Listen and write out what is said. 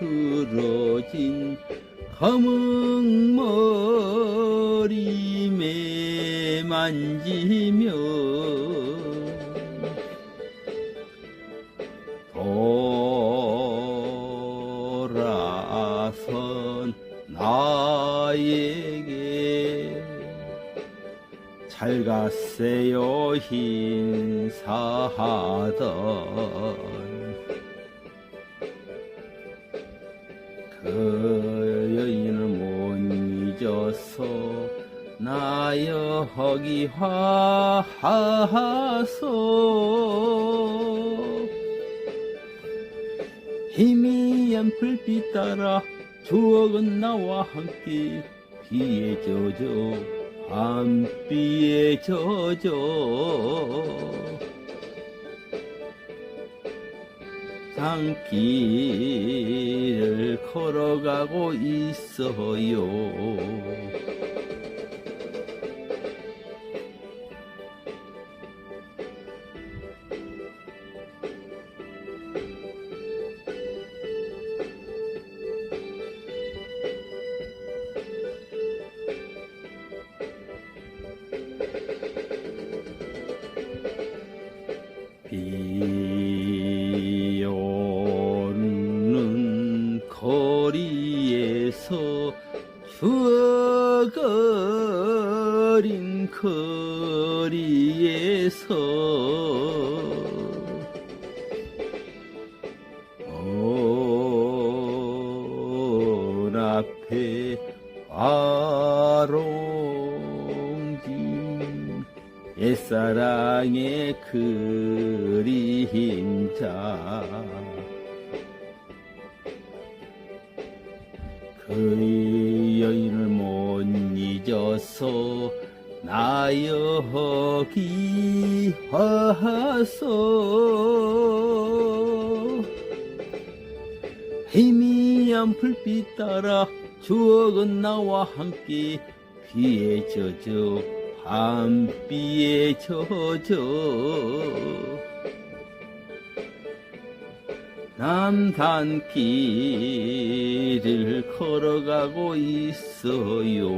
헝클어진 검은 머리 매 만지며 돌아선 나에게 잘 갔어요 hin사하던 잊어서 나여 허기화 하소. 희미한 불빛 따라 추억은 나와 함께 비에 젖어 밤비에 젖어 산길을 걸어가고 있어요. 거리에서 추억어린 거리에서 온 앞에 아롱진 옛사랑의 그림자 그 여인을 못 잊어서 나 여 기화하소. 희미한 불빛 따라 추억은 나와 함께 비에 젖어 밤비에 젖어 남산길을 걸어가고 있어요